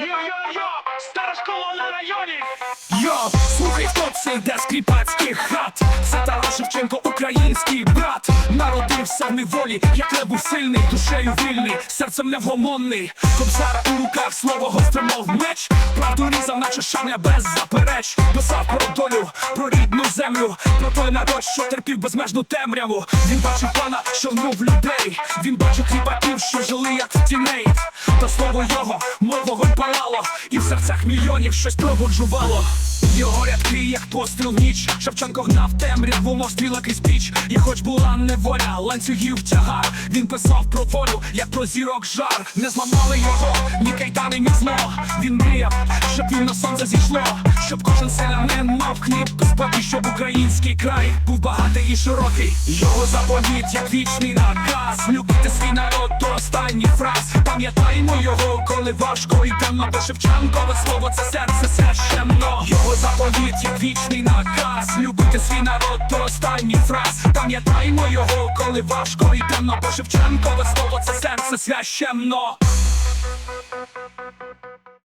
Йо-йо-йо, стара школа на районі. Йо, слухай, хто це йде хат? Це Тарас Шевченко, український брат. Народився в неволі, як не був сильний, душею вільний, серцем невгомонний. Кобзара у руках, слово гостре, мов меч. Правду різав, наче шаня без запереч. Писав про долю, про рідну землю Про той народ, що терпів безмежну темряву. Він бачив пана, що вмов людей. Він бачив хлібаків, що жили, як в тіней Та слово його, мов вогонь палало І в серцях мільйонів щось пробуджувало. Його рядки, як постріл ніч. Шевченко гнав темряву, мов стріла крізь піч. І хоч була неволя, ланцюгів тягар. Він писав про волю, як про зірок жар. Не зламали його, ні кайдани, ні зло Він мріяв, щоб вільно сонце зійшло. Щоб кожен селянин мав хліб безпеки Щоб український край був багатий і широкий. Його заповідь, як вічний наказ Любити свій народ до останніх фраз. Пам'ятаємо його, коли важко і темно Бо Шевченкове слово це серце священно. Його заповідь, як вічний наказ. Любити свій народ до останніх фраз. Пам'ятаємо його, коли важко і темно Бо Шевченкове слово це серце священно